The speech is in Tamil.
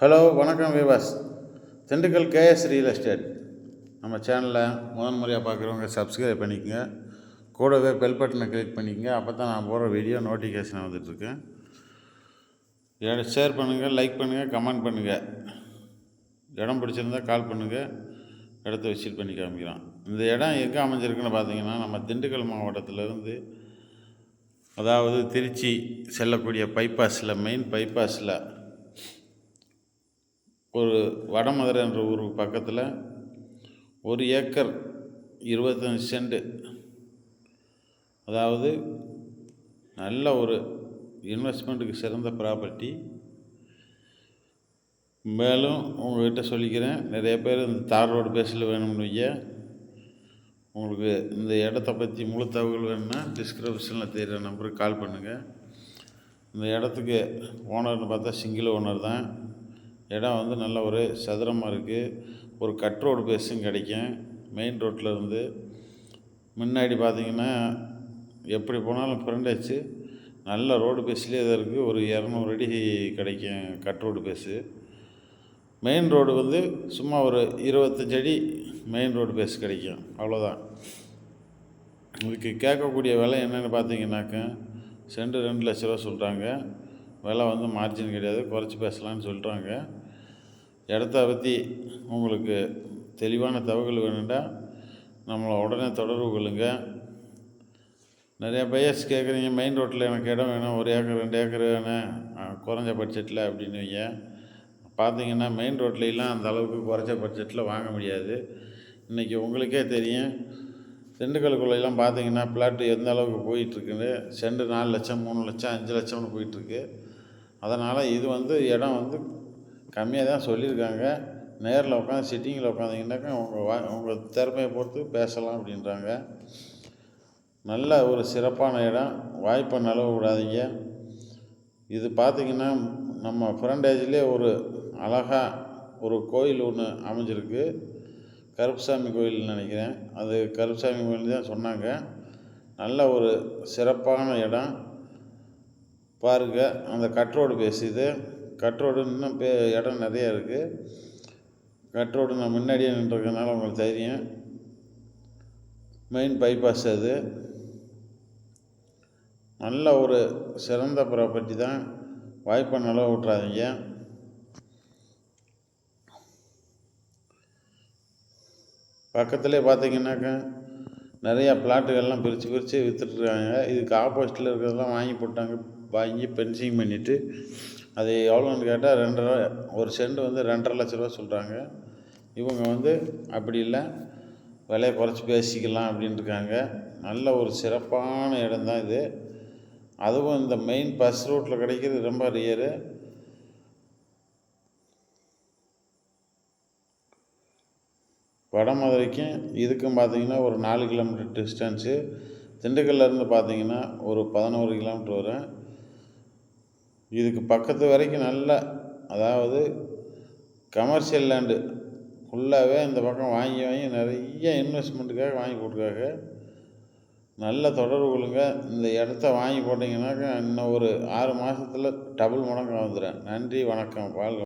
ஹலோ வணக்கம் Vivas Dindigul KS real estate. நம்ம சேனலில் முதன் முறையாக பார்க்குறவங்க சப்ஸ்கிரைப் பண்ணிக்கங்க. கூடவே பெல் பட்டனை கிளிக் பண்ணிக்கங்க. அப்போ தான் நான் போகிற வீடியோ நோட்டிஃபிகேஷன் வந்துட்டுருக்கேன் எனக்கு ஷேர் பண்ணுங்கள் லைக் பண்ணுங்கள் கமெண்ட் பண்ணுங்கள் இடம் பிடிச்சிருந்தா கால் பண்ணுங்கள் இடத்த விசிட் பண்ணி காமிக்கிறோம் இந்த இடம் எங்கே அமைஞ்சிருக்குன்னு பார்த்தீங்கன்னா நம்ம திண்டுக்கல் மாவட்டத்திலேருந்து அதாவது திருச்சி செல்லக்கூடிய பைபாஸில் மெயின் பைபாஸில் ஒரு வடமதுரை என்ற ஊருக்கு பக்கத்தில் ஒரு ஏக்கர் இருபத்தஞ்சி செண்டு. அதாவது நல்ல ஒரு இன்வெஸ்ட்மெண்ட்டுக்கு சிறந்த ப்ராப்பர்ட்டி. மேலும் உங்கள்கிட்ட சொல்லிக்கிறேன் நிறைய பேர் இந்த தார் ரோடு பேஸில் வேணும்னு வைய உங்களுக்கு இந்த இடத்த பற்றி முழு தகவல் வேணும்னா டிஸ்கிரிப்ஷனில் தெரிகிற நம்பருக்கு கால் பண்ணுங்கள் இந்த இடத்துக்கு ஓனர்னு பார்த்தா சிங்கிள் ஓனர் தான். இடம் வந்து நல்ல ஒரு சதுரமாக இருக்குது ஒரு கட் ரோடு பேஸும் கிடைக்கும். மெயின் ரோட்டில் இருந்து முன்னாடி பார்த்தீங்கன்னா எப்படி போனாலும் ஃப்ரெண்டாச்சு நல்ல ரோடு பேஸ்லேயே தான் இருக்குது ஒரு இரநூறு அடி கிடைக்கும் கட் ரோடு பேஸு மெயின் ரோடு வந்து சும்மா ஒரு இருபத்தஞ்சு அடி மெயின் ரோடு பேஸ் கிடைக்கும். அவ்வளோதான் இதுக்கு கேட்கக்கூடிய விலை என்னென்னு பார்த்தீங்கன்னாக்க செண்டு ரெண்டு லட்ச ரூபா சொல்கிறாங்க விலை வந்து மார்ஜின் கிடையாது. குறைச்சி பேசலான்னு சொல்கிறாங்க இடத்த பற்றி உங்களுக்கு தெளிவான தகவல் வேணுண்டா நம்மளை உடனே தொடர்பு கொள்ளுங்கள் நிறைய பையர்ஸ் கேட்குறீங்க மெயின் ரோட்டில் எனக்கு இடம் வேணும் ஒரு ஏக்கர் ரெண்டு ஏக்கர் வேணும் குறைஞ்ச பட்ஜெட்டில் அப்படின்னு வைங்க பார்த்தீங்கன்னா மெயின் ரோட்லலாம் அந்த அளவுக்கு குறைஞ்ச பட்ஜெட்டில் வாங்க முடியாது. இன்றைக்கி உங்களுக்கே தெரியும் திண்டுக்கல்லுக்குள்ளெல்லாம் பார்த்தீங்கன்னா பிளாட்டு எந்த அளவுக்கு போயிட்டுருக்குன்னு செண்டு நாலு லட்சம் மூணு லட்சம் அஞ்சு லட்சம்னு போயிட்டுருக்கு. அதனால் இது வந்து இடம் வந்து கம்மியாக தான் சொல்லியிருக்காங்க. நேரில் உட்காந்து சிட்டிங்கில் உட்காந்திங்கனாக்கா உங்கள் வா உங்கள் திறமையை பொறுத்து பேசலாம் அப்படின்றாங்க. நல்ல ஒரு சிறப்பான இடம். வாய்ப்பை நழுவ விடாதீங்க இது பார்த்திங்கன்னா நம்ம ஃப்ரண்டேஜ்லேயே ஒரு அழகாக ஒரு கோயில் ஒன்று அமைஞ்சிருக்கு. கருப்புசாமி கோயில்னு நினைக்கிறேன். அது கருப்புசாமி கோயில் தான் சொன்னாங்க. நல்ல ஒரு சிறப்பான இடம். பாருங்கள் அந்த கட் ரோடு பேசுது கட்ரோடு இன்னும் பே இடம் நிறையா இருக்குது கட்ரோடு நான் முன்னாடியே நின்றுருக்கனால உங்களுக்கு தெரியும். மெயின் பைபாஸ் அது. நல்ல ஒரு சிறந்த ப்ராப்பர்ட்டி தான். வாய்ப்பை நல்லா விட்றாதீங்க பக்கத்துலேயே பார்த்தீங்கன்னாக்கா நிறையா பிளாட்டுகள்லாம் பிரித்து பிரித்து விற்றுட்ருக்காங்க இதுக்கு ஆப்போசிட்டில் இருக்கிறதெல்லாம் வாங்கி போட்டாங்க. வாங்கி பென்சிங் பண்ணிவிட்டு அது எவ்வளோன்னு கேட்டால் ரெண்டரை ஒரு செண்டு வந்து ரெண்டரை லட்ச ரூபா சொல்கிறாங்க இவங்க வந்து அப்படி இல்லை விலையை குறைச்சி பேசிக்கலாம் அப்படின்ட்டுருக்காங்க நல்ல ஒரு சிறப்பான இடம் தான் இது. அதுவும் இந்த மெயின் பஸ் ரூட்டில் கிடைக்கிறது ரொம்ப ரியரு வடமதுரைக்கும் இதுக்கும் பார்த்தீங்கன்னா ஒரு நாலு கிலோமீட்டர் டிஸ்டன்ஸு திண்டுக்கல்லேருந்து பார்த்தீங்கன்னா ஒரு பதினோரு கிலோமீட்டர் வரும். இதுக்கு பக்கத்து வரைக்கும் நல்ல அதாவது கமர்ஷியல் லேண்டு ஃபுல்லாகவே இந்த பக்கம் வாங்கி வாங்கி நிறைய இன்வெஸ்ட்மெண்ட்டுக்காக வாங்கி போட்டுருக்காங்க. நல்ல தொடர்பு கொள்ளுங்க. இந்த இடத்த வாங்கி போட்டிங்கன்னாக்கா இன்னும் ஒரு ஆறு மாதத்துல டபுள் மடங்கு வந்துடும் நன்றி வணக்கம். வாழ்க